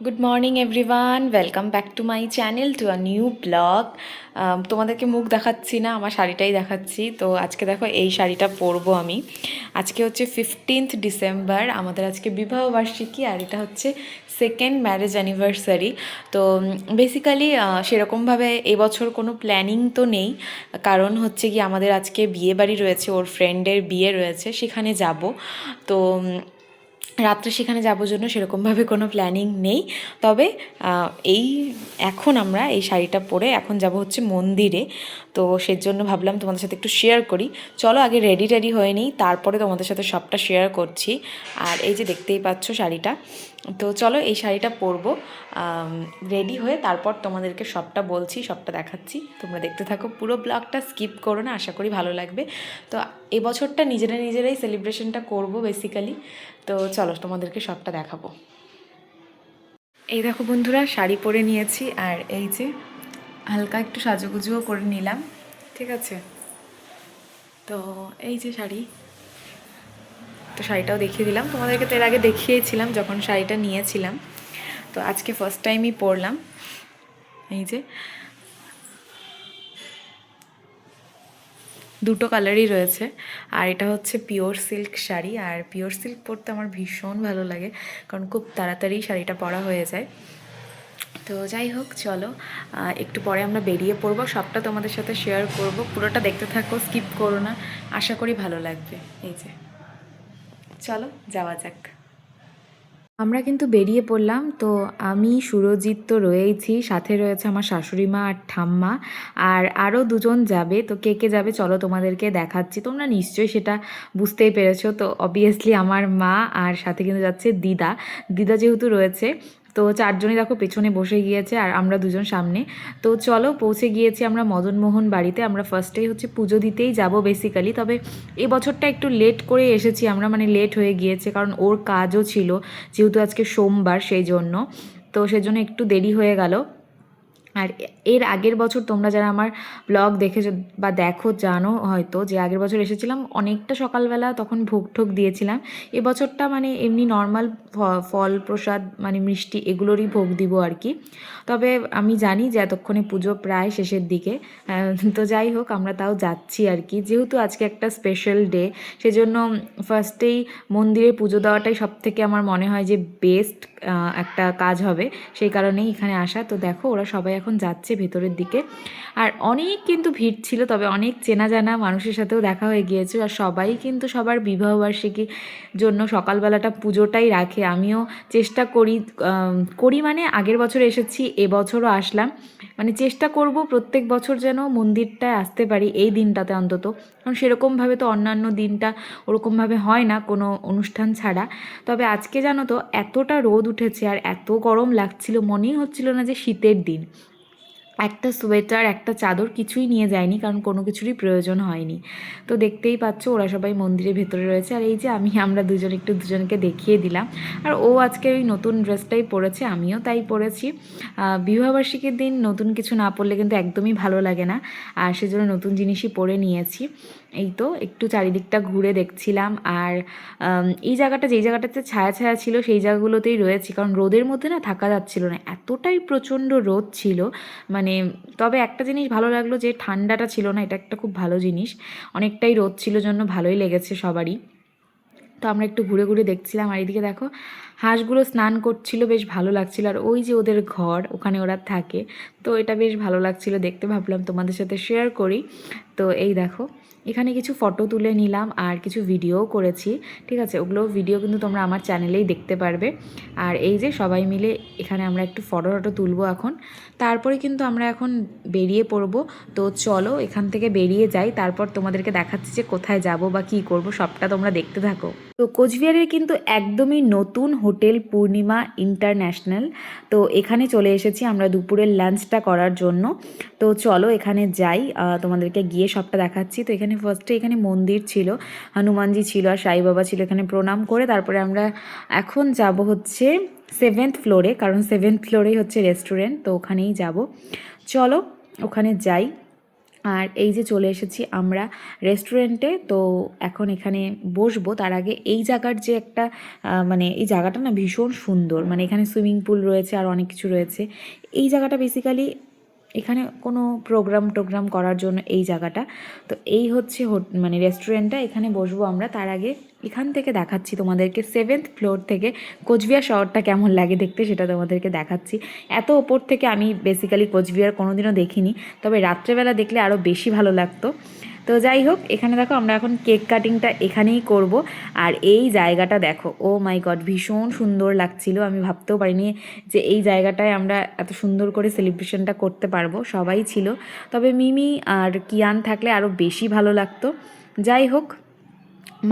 Good morning everyone welcome back to my channel to a new blog তোমাদেরকে মুখ দেখাচ্ছি না, আমার শাড়িটাই দেখাচ্ছি। তো আজকে দেখো, এই শাড়িটা পরবো আমি। আজকে হচ্ছে ফিফটিন্থ ডিসেম্বর আমাদের আজকে বিবাহবার্ষিকী আর এটা হচ্ছে সেকেন্ড ম্যারেজ অ্যানিভার্সারি তো বেসিক্যালি সেরকমভাবে এবছর কোনো প্ল্যানিং তো নেই। কারণ হচ্ছে কি আমাদের আজকে বিয়ে বাড়ি রয়েছে, ওর ফ্রেন্ডের বিয়ে রয়েছে, সেখানে যাব। তো রাত্রে সেখানে যাব জন্য সেরকমভাবে কোনো প্ল্যানিং নেই। তবে এই এখন আমরা এই শাড়িটা পরে এখন যাব হচ্ছে মন্দিরে। তো সেজন্য ভাবলাম তোমাদের সাথে একটু শেয়ার করি। চলো আগে রেডি টেডি হয়ে নিই, তারপরে তোমাদের সাথে সবটা শেয়ার করছি। আর এই যে দেখতেই পাচ্ছ শাড়িটা। তো চলো এই শাড়িটা পরবো। রেডি হয়ে তারপর তোমাদেরকে সবটা বলছি, সবটা দেখাচ্ছি। তোমরা দেখতে থাকো, পুরো ব্লগটা স্কিপ করো না, আশা করি ভালো লাগবে। তো এবছরটা নিজেরা নিজেরাই সেলিব্রেশনটা করব বেসিক্যালি তো চলো তোমাদেরকে সবটা দেখাবো। এই দেখো বন্ধুরা, শাড়ি পরে নিয়েছি, আর এই যে হালকা একটু সাজুগুজুও করে নিলাম, ঠিক আছে? তো এই যে শাড়ি তো শাড়িটাও দেখিয়ে দিলাম। তোমাদেরকে তো এর আগে দেখিয়েছিলাম যখন শাড়িটা নিয়েছিলাম। তো আজকে ফার্স্ট টাইমই পরলাম। এই যে। দুটো কালারই রয়েছে। আর এটা হচ্ছে পিওর সিল্ক শাড়ি। আর পিওর সিল্ক পরতে আমার ভীষণ ভালো লাগে। কারণ খুব তাড়াতাড়ি শাড়িটা পরা হয়ে যায়। তো যাই হোক, চলো। একটু পরে আমরা বেরিয়ে পড়ব। সবটা তোমাদের সাথে শেয়ার করব। পুরোটা দেখতে থাকো স্কিপ করো না। আশা করি ভালো লাগবে। এই যে। চলো, যাওয়া যাক। আমরা কিন্তু বেরিয়ে পড়লাম, তো আমি, সুরজিৎ তো রয়েইছি, সাথে রয়েছে আমার শাশুড়ি মা আর ঠাম্মা, আর আরও দুজন যাবে, তো কে কে যাবে চলো তোমাদেরকে দেখাচ্ছি। তোমরা নিশ্চয়ই সেটা বুঝতেই পেরেছ, তো অবভিয়াসলি আমার মা আর সাথে কিন্তু যাচ্ছে দিদা। দিদা যেহেতু রয়েছে তো চারজনই দেখো পেছনে বসে গিয়েছে আর আমরা দুজন সামনে। তো চলো পৌঁছে গিয়েছি আমরা মদনমোহন বাড়িতে। আমরা ফার্স্টেই হচ্ছে পুজো দিতেই যাব বেসিক্যালি তবে এবছরটা বছরটা একটু লেট করে এসেছি আমরা মানে লেট হয়ে গিয়েছে কারণ ওর কাজও ছিল যেহেতু আজকে সোমবার সেই জন্য। তো সেজন্য একটু দেরি হয়ে গেল। আর এর আগের বছর তোমরা যারা আমার ব্লগ দেখেছ বা দেখো, জানো হয়তো যে আগের বছর এসেছিলাম, অনেকটা সকালবেলা তখন ভোগ ঠোক দিয়েছিলাম। এবছরটা মানে এমনি নর্মাল ফল প্রসাদ মানে মিষ্টি এগুলোরই ভোগ দিব আর কি। তবে আমি জানি যে এতক্ষণে পুজো প্রায় শেষের দিকে তো যাই হোক, আমরা তাও যাচ্ছি আর কি। যেহেতু আজকে একটা স্পেশাল ডে সেজন্য ফার্স্টেই মন্দিরে পুজো দেওয়াটাই সব থেকে আমার মনে হয় যে বেস্ট একটা কাজ হবে, সেই কারণেই এখানে আসা। তো দেখো, ওরা সবাই এখন যাচ্ছে ভেতরের দিকে। আর অনেক কিন্তু ভিড় ছিল, তবে অনেক চেনা জানা মানুষের সাথেও দেখা হয়ে গিয়েছে। আর সবাই কিন্তু সবার বিবাহবার্ষিকীর জন্য সকালবেলাটা পুজোটাই রাখে। আমিও চেষ্টা করি করি মানে আগের বছর এসেছি, এবছরও আসলাম। মানে চেষ্টা করব প্রত্যেক বছর যেন মন্দিরটায় আসতে পারি এই দিনটাতে অন্তত। কারণ সেরকমভাবে তো অন্যান্য দিনটা ওরকমভাবে হয় না কোনো অনুষ্ঠান ছাড়া। তবে আজকে জানো তো, এতটা রোদ উঠেছে আর এত গরম লাগছিল, মনেই হচ্ছিল না যে শীতের দিন। একটা সোয়েটার, একটা চাদর কিছুই নিয়ে যায়নি কারণ কোনো কিছুরই প্রয়োজন হয়নি। তো দেখতেই পাচ্ছ ওরা সবাই মন্দিরের ভেতরে রয়েছে আর এই যে আমি, আমরা দুজন, একটু দুজনকে দেখিয়ে দিলাম। আর ও আজকে ওই নতুন ড্রেসটাই পরেছে, আমিও তাই পরেছি। বিবাহবার্ষিকীর দিন নতুন কিছু না পরলে কিন্তু একদমই ভালো লাগে না। আর সেজন্য নতুন জিনিসই পরে নিয়েছি। এই তো একটু চারিদিকটা ঘুরে দেখছিলাম আর এই জায়গাটা যেই জায়গাটাতে ছায়া ছায়া ছিল সেই জায়গাগুলোতেই রয়েছি। কারণ রোদের মধ্যে না থাকা যাচ্ছিল না, এতটাই প্রচণ্ড রোদ ছিল। মানে তবে একটা জিনিস ভালো লাগল যে ঠান্ডাটা ছিল না, এটা একটা খুব ভালো জিনিস। অনেকটাই রোদ ছিল জন্য ভালোই লেগেছে সবারই। তো আমরা একটু ঘুরে ঘুরে দেখছিলাম আর এদিকে দেখো হাঁসগুলো স্নান করছিল, বেশ ভালো লাগছিল। আর ওই যে ওদের ঘর ওখানে ওরা থাকে, তো এটা বেশ ভালো লাগছিল দেখতে। ভাবলাম তোমাদের সাথে শেয়ার করি। তো এই দেখো, এখানে কিছু ফটো তুলে নিলাম আর কিছু ভিডিও করেছি, ঠিক আছে? ওগুলো ভিডিও কিন্তু তোমরা আমার চ্যানেলেই দেখতে পারবে। আর এই যে সবাই মিলে এখানে আমরা একটু ফটো টটো তুলবো এখন। তারপরে কিন্তু আমরা এখন বেরিয়ে পড়ব। তো চলো এখান থেকে বেরিয়ে যাই, তারপর তোমাদেরকে দেখাচ্ছি যে কোথায় যাব বা কী করব, সবটা তোমরা দেখতে থাকো। তো কোচবিহারের কিন্তু একদমই নতুন হোটেল পূর্ণিমা ইন্টারন্যাশনাল। তো এখানে চলে এসেছি আমরা দুপুরের লাঞ্চটা করার জন্য। তো চলো এখানে যাই তোমাদেরকে গিয়ে সবটা দেখাচ্ছি। তো এখানে ফার্স্টে এখানে মন্দির ছিল, হনুমানজি ছিল আর সাই বাবা ছিল এখানে প্রণাম করে। তারপরে আমরা এখন যাব হচ্ছে সেভেন্থ ফ্লোরে কারণ সেভেন্থ ফ্লোরেই হচ্ছে রেস্টুরেন্ট তো ওখানেই যাব। চলো ওখানে যাই। আর এই যে চলে এসেছি আমরা রেস্টুরেন্টে তো এখন এখানে বসবো। তার আগে এই জায়গার যে একটা মানে এই জায়গাটা না ভীষণ সুন্দর। মানে এখানে সুইমিং পুল রয়েছে আর অনেক কিছু রয়েছে। এই জায়গাটা বেসিক্যালি এখানে কোনো প্রোগ্রাম টোগ্রাম করার জন্য এই জায়গাটা। তো এই হচ্ছে মানে রেস্টুরেন্টটা এখানে বসবো আমরা। তার আগে এখান থেকে দেখাচ্ছি তোমাদেরকে সেভেন্থ ফ্লোর থেকে কোচবিহার শহরটা কেমন লাগে দেখতে, সেটা তোমাদেরকে দেখাচ্ছি। এত ওপর থেকে আমি বেসিক্যালি কোচবিহার কোনোদিনও দেখিনি, তবে রাত্রেবেলা দেখলে আরও বেশি ভালো লাগতো। তো যাই হোক, এখানে দেখো আমরা এখন কেক কাটিংটা এখানেই করব। আর এই জায়গাটা দেখো, ও মাই গড, ভীষণ সুন্দর লাগছিল। আমি ভাবতেও পারিনি যে এই জায়গাটায় আমরা এত সুন্দর করে সেলিব্রেশনটা করতে পারব, সবাই ছিল। তবে মিমি আর কিয়ান থাকলে আরও বেশি ভালো লাগতো। যাই হোক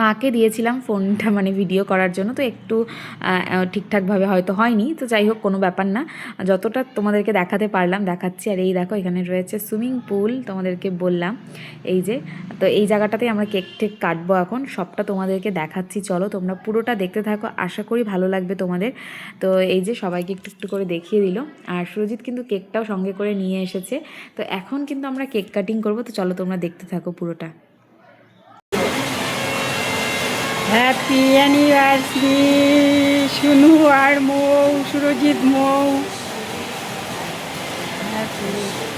মাকে দিয়েছিলাম ফোনটা মানে ভিডিও করার জন্য, তো একটু ঠিকঠাকভাবে হয়তো হয়নি, তো যাই হোক, কোনো ব্যাপার না। যতটা তোমাদেরকে দেখাতে পারলাম, দেখাচ্ছি। আর এই দেখো, এখানে রয়েছে সুইমিং পুল তোমাদেরকে বললাম। এই যে, তো এই জায়গাটাতেই আমরা কেক টেক কাটবো এখন। সবটা তোমাদেরকে দেখাচ্ছি। চলো, তোমরা পুরোটা দেখতে থাকো। আশা করি ভালো লাগবে তোমাদের। তো এই যে, সবাইকে একটু একটু করে দেখিয়ে দিল। আর সুরজিৎ কিন্তু কেকটাও সঙ্গে করে নিয়ে এসেছে। তো এখন কিন্তু আমরা কেক কাটিং করব। তো চলো, তোমরা দেখতে থাকো পুরোটা। হ্যাপি অ্যানিভার্সারি সুনু আর মৌ সুরজিৎ মৌ হ্যাপি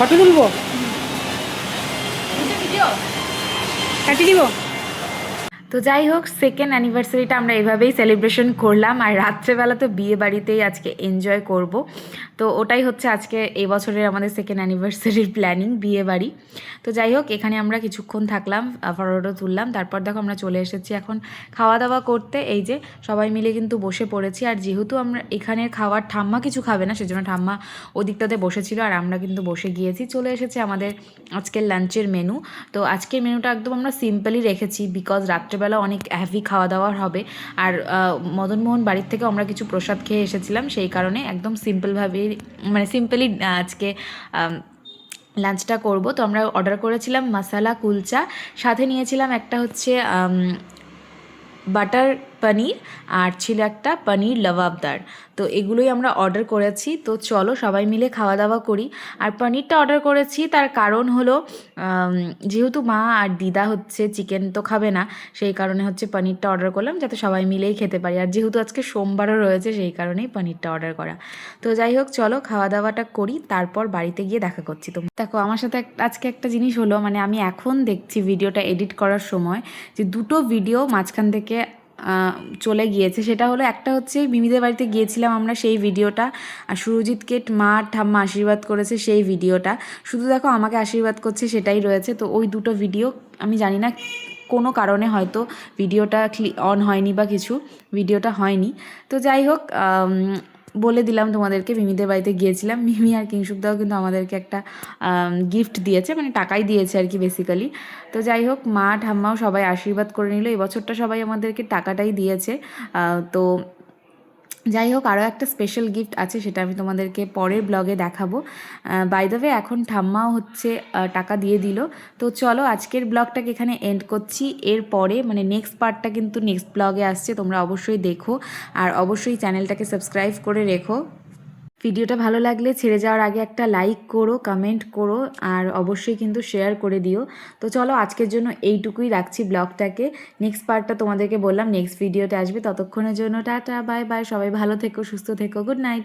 ফটো তুলবো? কাটি দিব? তো যাই হোক সেকেন্ড অ্যানিভার্সারিটা আমরা এভাবেই সেলিব্রেশন করলাম। আর রাত্রেবেলা তো বিয়ে বাড়িতেই আজকে এনজয় করব। তো ওটাই হচ্ছে আজকে এই বছরের আমাদের সেকেন্ড অ্যানিভার্সারির প্ল্যানিং বিয়ে বাড়ি। তো যাই হোক, এখানে আমরা কিছুক্ষণ থাকলাম ফটো তুললাম, তারপর দেখো আমরা চলে এসেছি এখন খাওয়া দাওয়া করতে। এই যে সবাই মিলে কিন্তু বসে পড়েছি, আর যেহেতু আমরা এখানে খাওয়ার ঠাম্মা কিছু খাবে না, সেজন্য ঠাম্মা ওদিকটাতে বসেছিল, আর আমরা কিন্তু বসে গিয়েছি। চলে এসেছে আমাদের আজকের লাঞ্চের মেনু তো আজকের মেনুটা একদম আমরা সিম্পলই রেখেছি বিকজ রাত্রেবেলা অনেক হ্যাভি খাওয়া দাওয়ার হবে। আর মদনমোহন বাড়ির থেকে আমরা কিছু প্রসাদ খেয়ে এসেছিলাম, সেই কারণে একদম সিম্পলভাবেই মানে সিম্পলি আজকে লাঞ্চটা করব। তো আমরা অর্ডার করেছিলাম মশালা কুলচা সাথে নিয়েছিলাম একটা হচ্ছে বাটার পনির আর ছিল একটা পনির লবাবদার। তো এগুলোই আমরা অর্ডার করেছি। তো চলো সবাই মিলে খাওয়া দাওয়া করি। আর পনিরটা অর্ডার করেছি, তার কারণ হলো যেহেতু মা আর দিদা হচ্ছে চিকেন তো খাবে না, সেই কারণে হচ্ছে পনিরটা অর্ডার করলাম যাতে সবাই মিলেই খেতে পারি। আর যেহেতু আজকে সোমবারও রয়েছে, সেই কারণেই পনিরটা অর্ডার করা। তো যাই হোক, চলো খাওয়া দাওয়াটা করি, তারপর বাড়িতে গিয়ে দেখা করছি তো দেখো, আমার সাথে আজকে একটা জিনিস হলো মানে আমি এখন দেখছি ভিডিওটা এডিট করার সময়, যে দুটো ভিডিও মাঝখান থেকে চলে গিয়েছে। সেটা হলো একটা হচ্ছে মিমিদের বাড়িতে গিয়েছিলাম আমরা সেই ভিডিওটা, আর সুরজিৎকে মা ঠাম্মা আশীর্বাদ করেছে সেই ভিডিওটা। শুধু দেখো আমাকে আশীর্বাদ করছে সেটাই রয়েছে। তো ওই দুটো ভিডিও, আমি জানি না কোনো কারণে হয়তো ভিডিওটা অন হয়নি বা কিছু, ভিডিওটা হয়নি। তো যাই হোক বলে দিলাম তোমাদেরকে, মিমিদের বাড়িতে গিয়েছিলাম। মিমি আর কিংসুকদাও কিন্তু আমাদেরকে একটা গিফট দিয়েছে মানে টাকাই দিয়েছে আর কি বেসিক্যালি তো যাই হোক, মা ঠাম্মাও সবাই আশীর্বাদ করে নিল। এবছরটা সবাই আমাদেরকে টাকাটাই দিয়েছে। তো যাই হোক আরও একটা স্পেশাল গিফট আছে, সেটা আমি তোমাদেরকে পরের ব্লগে দেখাবো। বাই দ্য ওয়ে এখন ঠাম্মাও হচ্ছে টাকা দিয়ে দিল। তো চলো, আজকের ব্লগটাকে এখানে এন্ড করছি। এর পরে মানে নেক্সট পার্টটা কিন্তু নেক্সট ব্লগে আসছে, তোমরা অবশ্যই দেখো। আর অবশ্যই চ্যানেলটাকে সাবস্ক্রাইব করে রেখো। ভিডিওটা ভালো লাগলে ছেড়ে যাওয়ার আগে একটা লাইক করো কমেন্ট করো, আর অবশ্যই কিন্তু শেয়ার করে দিও। তো চলো আজকের জন্য এইটুকুই রাখছি ব্লগটাকে। নেক্সট পার্টটা তোমাদেরকে বললাম নেক্সট ভিডিওতে আসবে। ততক্ষণের জন্য টাটা বাই বাই সবাই ভালো থেকো, সুস্থ থেকো গুড নাইট